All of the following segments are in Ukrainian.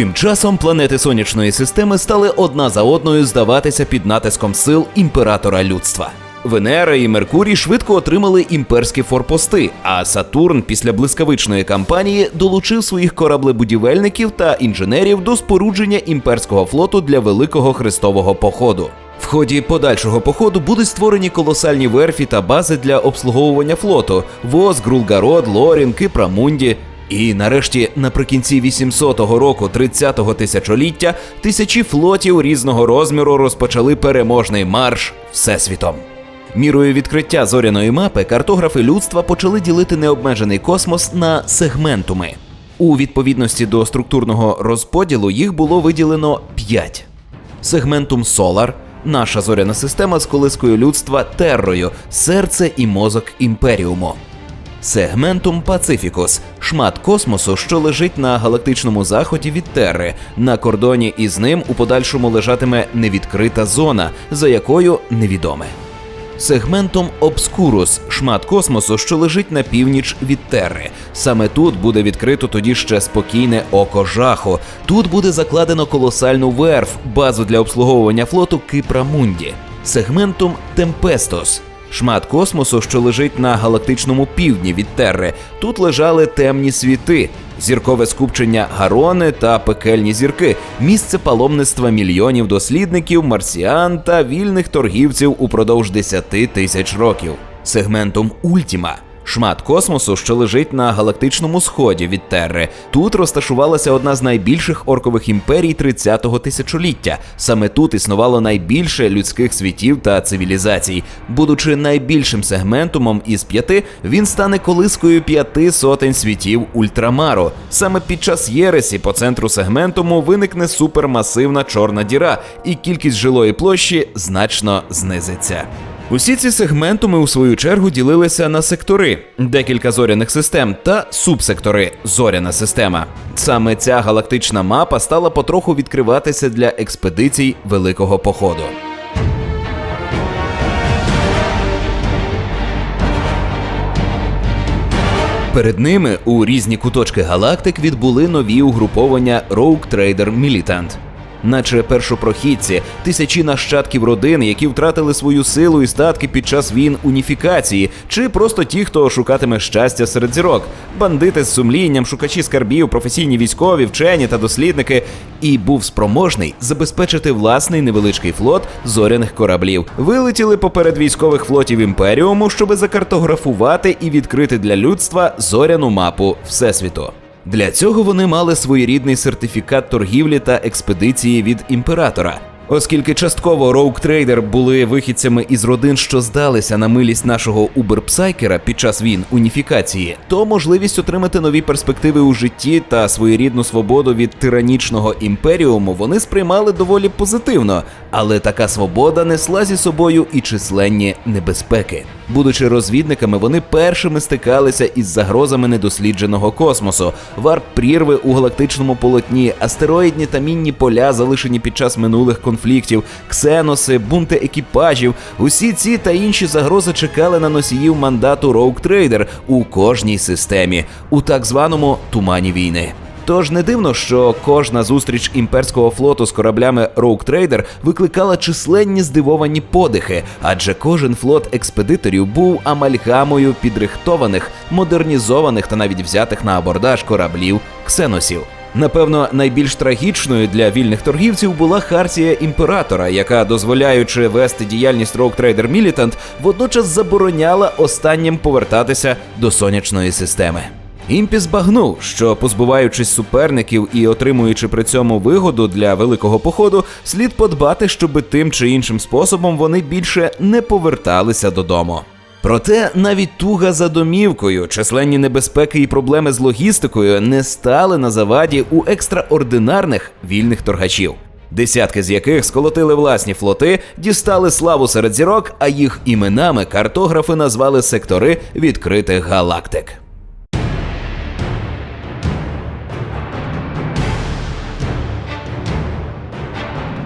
Тим часом планети сонячної системи стали одна за одною здаватися під натиском сил імператора людства. Венера і Меркурій швидко отримали імперські форпости, а Сатурн після блискавичної кампанії долучив своїх кораблебудівельників та інженерів до спорудження імперського флоту для великого хрестового походу. В ході подальшого походу будуть створені колосальні верфі та бази для обслуговування флоту: Воз, Грулгарод, Лорін, Кипрамунді. І нарешті, наприкінці 800-го року 30-го тисячоліття, тисячі флотів різного розміру розпочали переможний марш всесвітом. Мірою відкриття зоряної мапи картографи людства почали ділити необмежений космос на сегментуми. У відповідності до структурного розподілу їх було виділено п'ять: сегментум Солар, наша зоряна система з колискою людства Террою, серце і мозок імперіуму. Сегментум Пацифікус шмат космосу, що лежить на галактичному заході від Терри. На кордоні із ним у подальшому лежатиме невідкрита зона, за якою невідоме. Сегментом Обскурус шмат космосу, що лежить на північ від Терри. Саме тут буде відкрито тоді ще спокійне око жаху. Тут буде закладено колосальну верф, базу для обслуговування флоту Кипра Мунді. Сегментум Темпестос Шмат космосу, що лежить на галактичному півдні від Терри. Тут лежали темні світи, зіркове скупчення Гарони та пекельні зірки, місце паломництва мільйонів дослідників, марсіан та вільних торгівців упродовж 10 тисяч років. Сегментом Ультіма. Шмат космосу, що лежить на галактичному сході від Терри. Тут розташувалася одна з найбільших оркових імперій 30-го тисячоліття. Саме тут існувало найбільше людських світів та цивілізацій. Будучи найбільшим сегментумом із п'яти, він стане колискою п'яти сотень світів ультрамару. Саме під час Єресі по центру сегментуму виникне супермасивна чорна діра, і кількість жилої площі значно знизиться. Усі ці сегментуми у свою чергу ділилися на сектори, декілька зоряних систем та субсектори зоряна система. Саме ця галактична мапа стала потроху відкриватися для експедицій Великого походу. Перед ними у різні куточки галактик відбули нові угруповання Rogue Trader Militant. Наче першопрохідці, тисячі нащадків родин, які втратили свою силу і статки під час війн уніфікації, чи просто ті, хто шукатиме щастя серед зірок, бандити з сумлінням, шукачі скарбів, професійні військові, вчені та дослідники, і був спроможний забезпечити власний невеличкий флот зоряних кораблів. Вилетіли поперед військових флотів імперіуму, щоби закартографувати і відкрити для людства зоряну мапу всесвіту. Для цього вони мали своєрідний сертифікат торгівлі та експедиції від імператора. Оскільки частково Trader були вихідцями із родин, що здалися на милість нашого уберпсайкера під час війн уніфікації, то можливість отримати нові перспективи у житті та своєрідну свободу від тиранічного імперіуму вони сприймали доволі позитивно, але така свобода несла зі собою і численні небезпеки. Будучи розвідниками, вони першими стикалися із загрозами недослідженого космосу, варп прірви у галактичному полотні, астероїдні та мінні поля, залишені під час минулих конфліктів, ксеноси, бунти екіпажів. Усі ці та інші загрози чекали на носіїв мандату Trader у кожній системі, у так званому тумані війни. Тож не дивно, що кожна зустріч імперського флоту з кораблями Rogue Trader викликала численні здивовані подихи, адже кожен флот експедиторів був амальгамою підрихтованих, модернізованих та навіть взятих на абордаж кораблів ксеносів. Напевно, найбільш трагічною для вільних торгівців була хартія імператора, яка, дозволяючи вести діяльність Rogue Trader Militant, водночас забороняла останнім повертатися до сонячної системи. Імпі збагнув, що позбуваючись суперників і отримуючи при цьому вигоду для великого походу, слід подбати, щоби тим чи іншим способом вони більше не поверталися додому. Проте навіть туга за домівкою, численні небезпеки і проблеми з логістикою не стали на заваді у екстраординарних вільних торгачів. Десятки з яких сколотили власні флоти, дістали славу серед зірок, а їх іменами картографи назвали сектори відкритих галактик.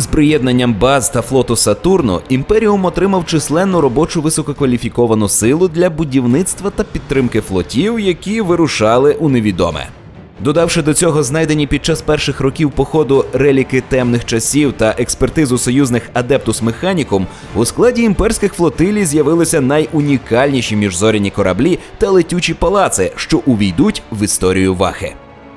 З приєднанням баз та флоту Сатурну Імперіум отримав численну робочу висококваліфіковану силу для будівництва та підтримки флотів, які вирушали у невідоме. Додавши до цього знайдені під час перших років походу реліки темних часів та експертизу союзних Адептус Механікум, у складі імперських флотилій з'явилися найунікальніші міжзоряні кораблі та летючі палаци, що увійдуть в історію Вахи.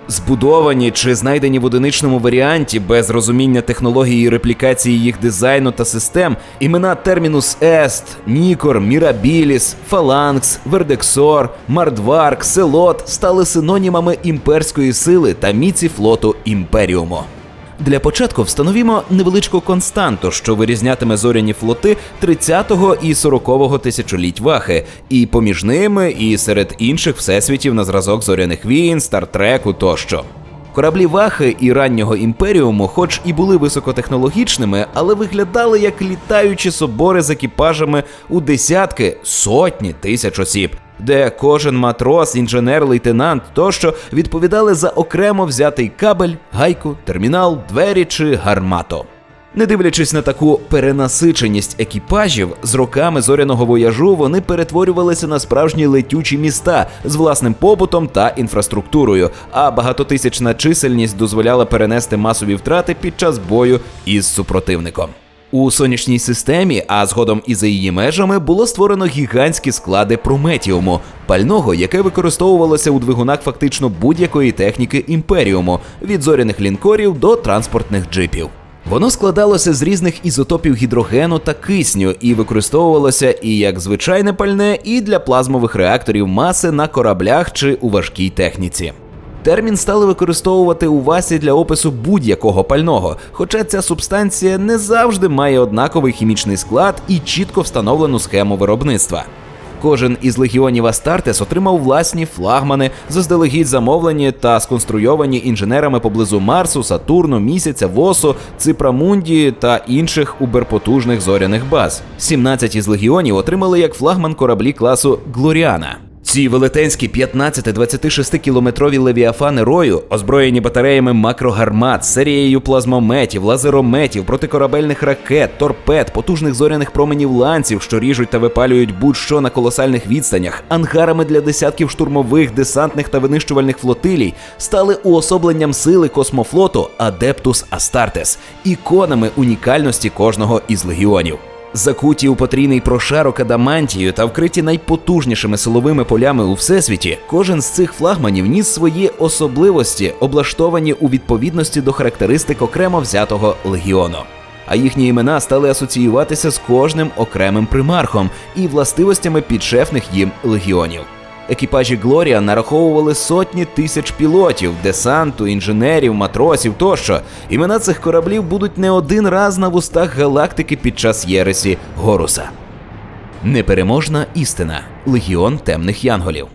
Збудовані чи знайдені в одиничному варіанті без розуміння технології реплікації їх дизайну та систем, імена Термінус Ест, Нікор, Мірабіліс, Фаланкс, Вердексор, Мардварк, Селот стали синонімами імперської сили та міці флоту Імперіуму. Для початку встановімо невеличку константу, що вирізнятиме зоряні флоти 30-го і 40-го тисячоліть вахи, і поміж ними, і серед інших всесвітів на зразок зоряних війн, стартреку тощо. Кораблі вахи і раннього імперіуму, хоч і були високотехнологічними, але виглядали як літаючі собори з екіпажами у десятки, сотні тисяч осіб, де кожен матрос, інженер, лейтенант тощо відповідали за окремо взятий кабель, гайку, термінал, двері чи гармату. Не дивлячись на таку перенасиченість екіпажів, з роками зоряного вояжу вони перетворювалися на справжні летючі міста з власним побутом та інфраструктурою, а багатотисячна чисельність дозволяла перенести масові втрати під час бою із супротивником. У сонячній системі, а згодом і за її межами, було створено гігантські склади прометіуму, пального, яке використовувалося у двигунах фактично будь-якої техніки імперіуму, від зоряних лінкорів до транспортних джипів. Воно складалося з різних ізотопів гідрогену та кисню і використовувалося і як звичайне пальне, і для плазмових реакторів маси на кораблях чи у важкій техніці. Термін стали використовувати у васі для опису будь-якого пального, хоча ця субстанція не завжди має однаковий хімічний склад і чітко встановлену схему виробництва. Кожен із легіонів Астартес отримав власні флагмани, заздалегідь замовлені та сконструйовані інженерами поблизу Марсу, Сатурну, місяця, Восу, Ципрамунді та інших уберпотужних зоряних баз. 17 із легіонів отримали як флагман кораблі класу Глоріана. Ці велетенські 15-26 кілометрові левіафани рою, озброєні батареями макрогармат, серією плазмометів, лазерометів, протикорабельних ракет, торпед, потужних зоряних променів ланців, що ріжуть та випалюють будь-що на колосальних відстанях, ангарами для десятків штурмових, десантних та винищувальних флотилій, стали уособленням сили космофлоту Адептус Астартес, іконами унікальності кожного із легіонів. Закуті у потрійний прошарок адамантію та вкриті найпотужнішими силовими полями у всесвіті, кожен з цих флагманів ніс свої особливості, облаштовані у відповідності до характеристик окремо взятого легіону. А їхні імена стали асоціюватися з кожним окремим примархом і властивостями підшефних їм легіонів. Екіпажі Глорія нараховували сотні тисяч пілотів, десанту, інженерів, матросів тощо. Імена цих кораблів будуть не один раз на вустах галактики під час Єресі Горуса. Непереможна істина Легіон темних янголів,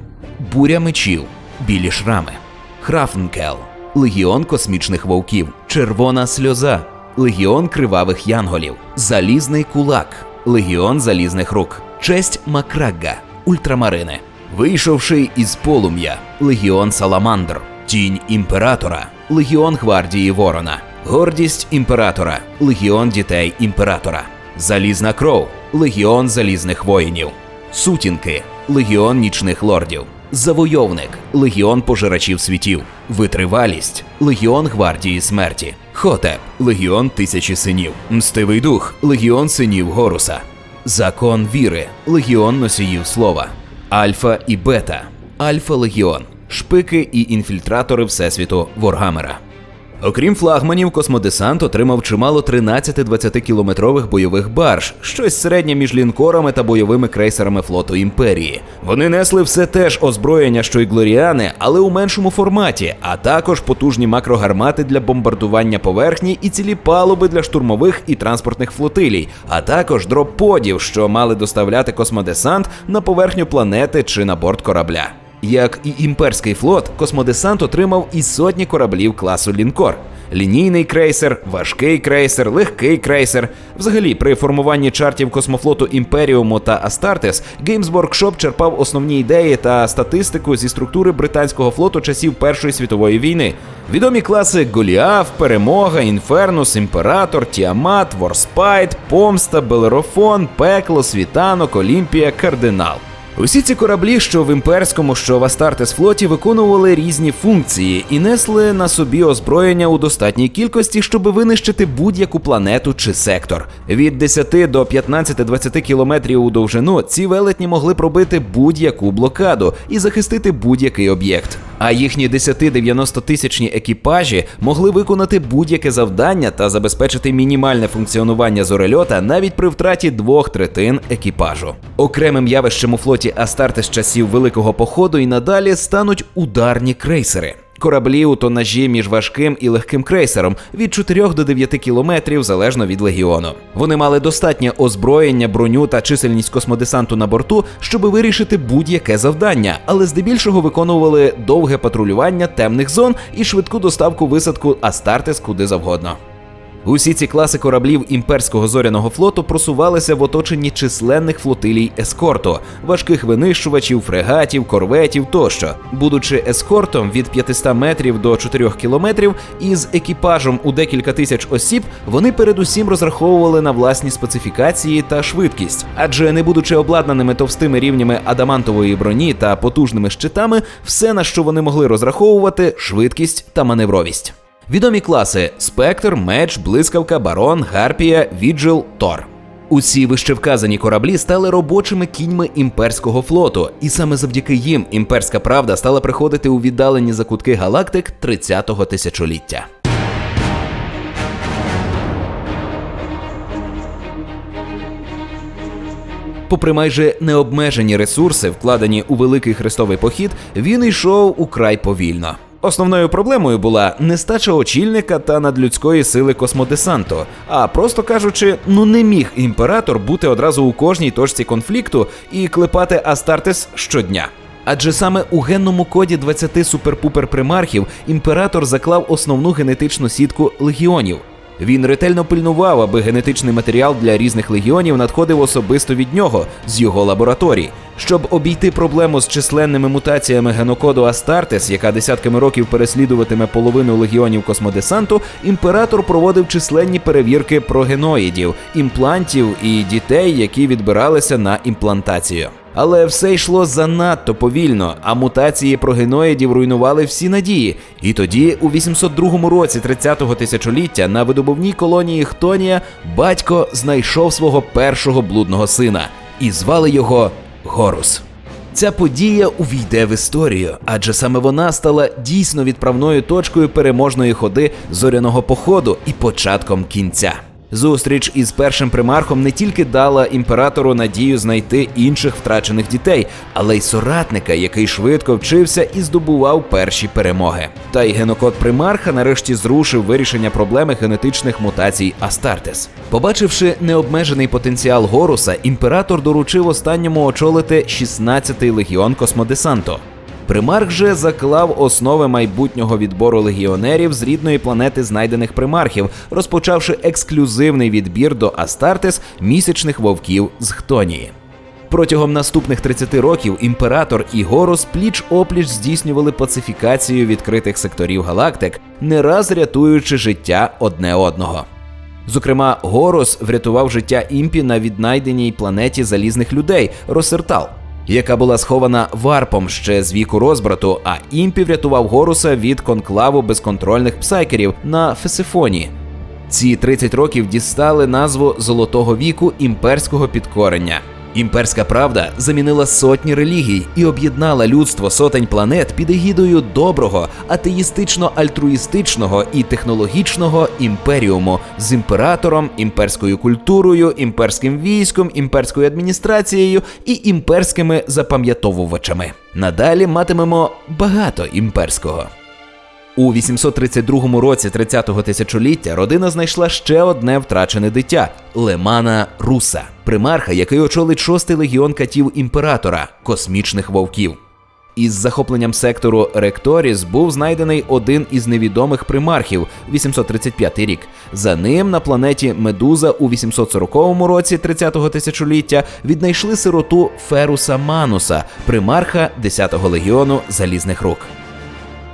Буря мечів, Білі шрами, Храфнкел, Легіон космічних вовків, Червона сльоза, Легіон кривавих янголів, Залізний кулак, Легіон залізних рук, Честь Макрагга, Ультрамарини. Вийшовши із полум'я, Легіон Саламандр, Тінь імператора, Легіон гвардії Ворона, Гордість імператора, Легіон дітей імператора, Залізна кров, Легіон залізних воїнів, Сутінки, Легіон нічних лордів, Завойовник, Легіон пожирачів світів, Витривалість, Легіон гвардії смерті, Хотеп, Легіон тисячі синів, Мстивий дух, Легіон синів Горуса, Закон віри, Легіон носіїв слова. Альфа і Бета, Альфа Легіон, шпики і інфільтратори Всесвіту Воргамера. Окрім флагманів, космодесант отримав чимало 13-20 кілометрових бойових барж, щось середнє між лінкорами та бойовими крейсерами флоту імперії. Вони несли все те ж озброєння, що й глоріани, але у меншому форматі, а також потужні макрогармати для бомбардування поверхні і цілі палуби для штурмових і транспортних флотилій, а також дроподів, що мали доставляти космодесант на поверхню планети чи на борт корабля. Як і імперський флот, космодесант отримав і сотні кораблів класу лінкор. Лінійний крейсер, важкий крейсер, легкий крейсер. Взагалі, при формуванні чартів космофлоту Імперіуму та Астартес, Games Workshop черпав основні ідеї та статистику зі структури британського флоту часів Першої світової війни. Відомі класи Голіаф, Перемога, Інфернус, Імператор, Тіамат, Ворспайт, Помста, Белерофон, Пекло, Світанок, Олімпія, Кардинал. Усі ці кораблі, що в імперському, що в Астартес флоті, виконували різні функції і несли на собі озброєння у достатній кількості, щоб винищити будь-яку планету чи сектор. Від 10 до 15-20 кілометрів у довжину ці велетні могли пробити будь-яку блокаду і захистити будь-який об'єкт. А їхні 10-90 тисячні екіпажі могли виконати будь-яке завдання та забезпечити мінімальне функціонування зорельота навіть при втраті двох третин екіпажу. Окремим явищем у флоті Астартес часів Великого походу і надалі стануть ударні крейсери. Кораблі у тонажі між важким і легким крейсером від 4 до 9 кілометрів залежно від легіону. Вони мали достатнє озброєння, броню та чисельність космодесанту на борту, щоб вирішити будь-яке завдання, але здебільшого виконували довге патрулювання темних зон і швидку доставку висадку Астартес куди завгодно. Усі ці класи кораблів імперського зоряного флоту просувалися в оточенні численних флотилій ескорту, важких винищувачів, фрегатів, корветів тощо. Будучи ескортом від 500 метрів до 4 кілометрів із екіпажем у декілька тисяч осіб, вони передусім розраховували на власні специфікації та швидкість, адже не будучи обладнаними товстими рівнями адамантової броні та потужними щитами, все на що вони могли розраховувати швидкість та маневровість. Відомі класи Спектр, Меч, Блискавка, Барон, Гарпія, Віджил, Тор. Усі вищевказані кораблі стали робочими кіньми імперського флоту, і саме завдяки їм імперська правда стала приходити у віддалені закутки галактик 30-го тисячоліття. Попри майже необмежені ресурси, вкладені у великий хрестовий похід, він йшов украй повільно. Основною проблемою була нестача очільника та надлюдської сили космодесанту. А просто кажучи, ну не міг імператор бути одразу у кожній точці конфлікту і клепати Астартес щодня. Адже саме у генному коді 20 супер-пупер примархів імператор заклав основну генетичну сітку легіонів. Він ретельно пильнував, аби генетичний матеріал для різних легіонів надходив особисто від нього з його лабораторій. Щоб обійти проблему з численними мутаціями генокоду Астартес, яка десятками років переслідуватиме половину легіонів космодесанту, імператор проводив численні перевірки прогеноїдів, імплантів і дітей, які відбиралися на імплантацію. Але все йшло занадто повільно, а мутації прогеноїдів руйнували всі надії. І тоді, у 802 році 30-го тисячоліття, на видобувній колонії Хтонія батько знайшов свого першого блудного сина і звали його Горус. Ця подія увійде в історію, адже саме вона стала дійсно відправною точкою переможної ходи зоряного походу і початком кінця. Зустріч із першим примархом не тільки дала імператору надію знайти інших втрачених дітей, але й соратника, який швидко вчився і здобував перші перемоги. Та й генокод примарха нарешті зрушив вирішення проблеми генетичних мутацій Астартес. Побачивши необмежений потенціал Горуса, імператор доручив останньому очолити 16-й легіон космодесанту. Примарх же заклав основи майбутнього відбору легіонерів з рідної планети знайдених примархів, розпочавши ексклюзивний відбір до Астартес місячних вовків з Хтонії. Протягом наступних 30 років імператор і Горос пліч опліч здійснювали пацифікацію відкритих секторів галактик, не раз рятуючи життя одне одного. Зокрема, Горос врятував життя імпі на віднайденій планеті залізних людей Росертал яка була схована варпом ще з віку розбрату, а імпі врятував Горуса від конклаву безконтрольних псайкерів на Фесифоні. Ці 30 років дістали назву Золотого віку імперського підкорення. Імперська правда замінила сотні релігій і об'єднала людство сотень планет під егідою доброго, атеїстично-альтруїстичного і технологічного імперіуму з імператором, імперською культурою, імперським військом, імперською адміністрацією і імперськими запам'ятовувачами. Надалі матимемо багато імперського. У 832 році 30-го тисячоліття родина знайшла ще одне втрачене дитя Лемана Руса, примарха, який очолить шостий легіон катів імператора космічних вовків. Із захопленням сектору Ректоріс був знайдений один із невідомих примархів 835 рік. За ним на планеті Медуза у 840 році 30-го тисячоліття віднайшли сироту Феруса Мануса, примарха 10-го легіону залізних рук.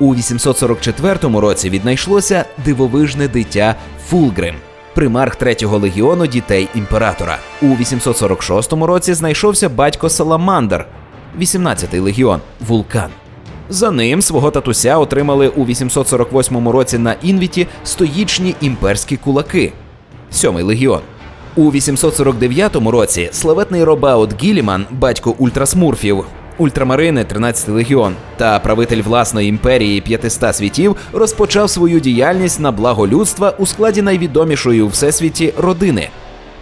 У 844 році віднайшлося дивовижне дитя Фулгрим, примарх третього легіону дітей імператора. У 846 році знайшовся батько Саламандр, 18-й легіон Вулкан. За ним свого татуся отримали у 848 році на інвіті стоїчні імперські кулаки. Сьомий легіон. У 849 році славетний Робаут Гіліман, батько ультрасмурфів, ультрамарини 13 легіон та правитель власної імперії 500 світів розпочав свою діяльність на благо людства у складі найвідомішої у всесвіті родини.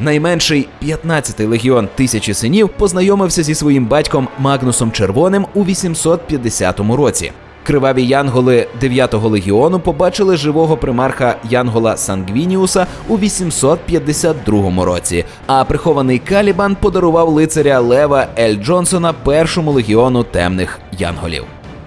Найменший 15-й легіон тисячі синів познайомився зі своїм батьком Магнусом Червоним у 850 році. Криваві янголи 9-го легіону побачили живого примарха Янгола Сангвініуса у 852 році, а прихований Калібан подарував лицаря Лева Ель Джонсона першому легіону темних янголів.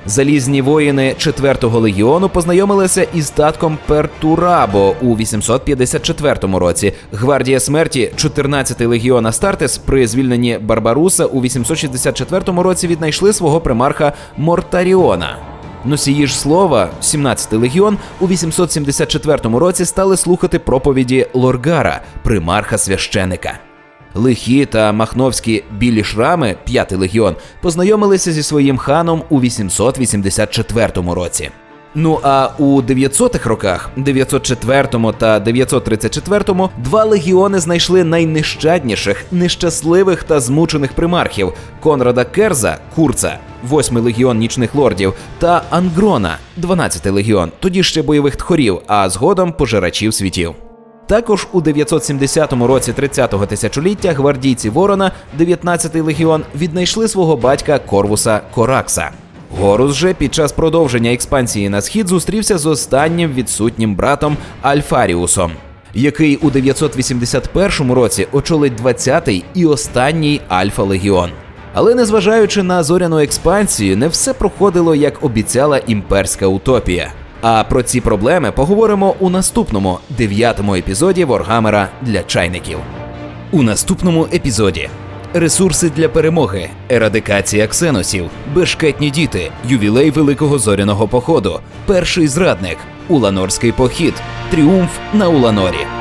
Залізні воїни 4-го легіону познайомилися із татком Пертурабо у 854 році. Гвардія смерті 14-й легіон Астартес при звільненні Барбаруса у 864 році віднайшли свого примарха Мортаріона. Носії ж слова, 17-й легіон, у 874 році стали слухати проповіді Лоргара, примарха священика. Лихі та махновські білі шрами, 5-й легіон, познайомилися зі своїм ханом у 884 році. Ну а у 900-х роках, 904 та 934, два легіони знайшли найнещадніших, нещасливих та змучених примархів Конрада Керза, Курца, 8-й легіон нічних лордів, та Ангрона, 12-й легіон, тоді ще бойових тхорів, а згодом пожирачів світів. Також у 970 році 30-го тисячоліття гвардійці Ворона, 19-й легіон, віднайшли свого батька Корвуса Коракса. Горус же під час продовження експансії на схід зустрівся з останнім відсутнім братом Альфаріусом, який у 981 році очолить 20-й і останній Альфа-легіон. Але незважаючи на зоряну експансію, не все проходило як обіцяла імперська утопія. А про ці проблеми поговоримо у наступному дев'ятому епізоді Воргамера для чайників. У наступному епізоді ресурси для перемоги, ерадикація ксеносів, бешкетні діти, ювілей великого зоряного походу, перший зрадник, уланорський похід, тріумф на Уланорі.